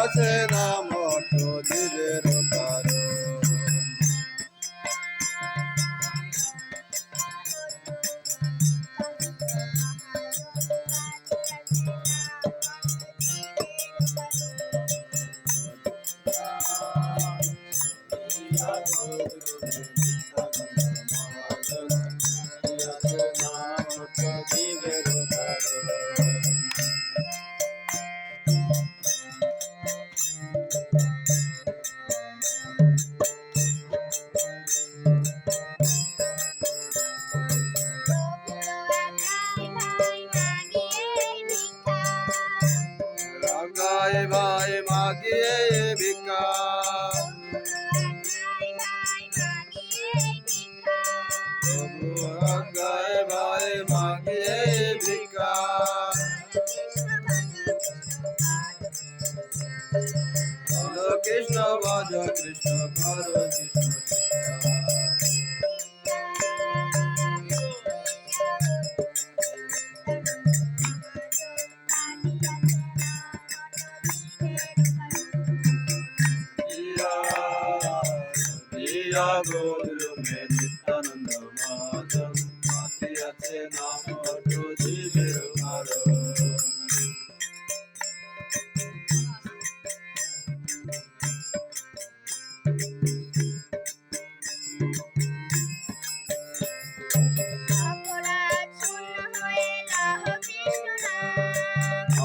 আছে নাম জীবের কারণ রাগায় ভাই ভিক্ষা বলো কৃষ্ণ ভজ কৃষ্ণ কর কৃষ্ণ। ইয়া নিত্যানন্দ মাধব মাতি আছে নাম জীবের কারণ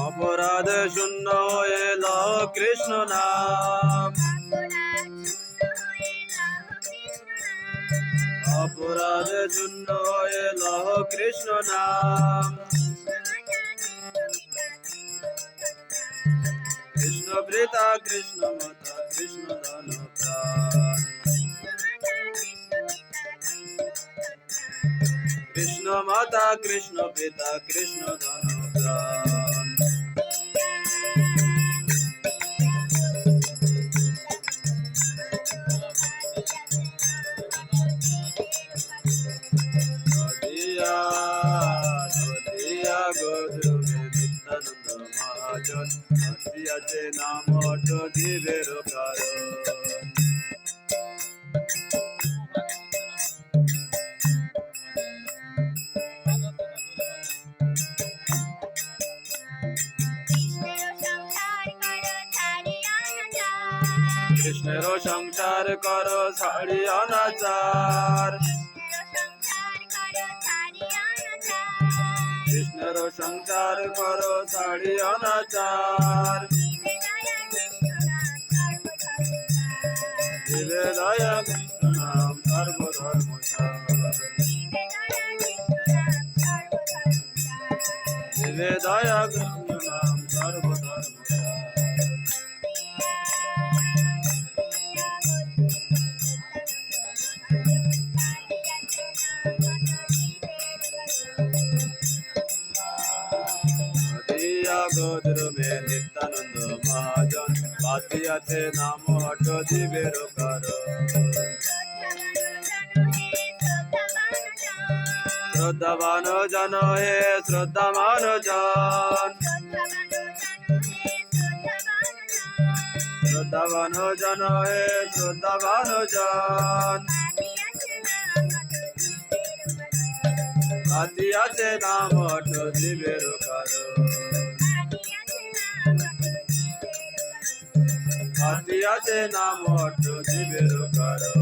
অপরাধ শূন্য হয়ে ল কৃষ্ণ নাম। অপরাধ শূন্য হয়ে ল কৃষ্ণ নাম। কৃষ্ণ প্রীতা কৃষ্ণ মাতা, কৃষ্ণ ধন কৃষ্ণ মাতা, কৃষ্ণ পিতা, কৃষ্ণ ধন প্রাণ। মহাজন আছে নাম অট জীবের কারণ কৃষ্ণের সংসার কর ছাড়ি অনাচার। সংসার করো ছাড়ি অনাচার দয়া কৃষ্ণ নাম সর্বধর্ম দিবে দয়া কৃষ্ণ নদিয়া নিত্যানন্দ মহাজন বাতি আছে নাম অট জীবের কারণ শ্রদ্ধাবান জন হে শ্রদ্ধামান জন শ্রদ্ধাবান জন হে শ্রদ্ধাবান জন হাতি আছে নাম অট জীবের কারণ মাটি আছে না মঠ জীবের কারও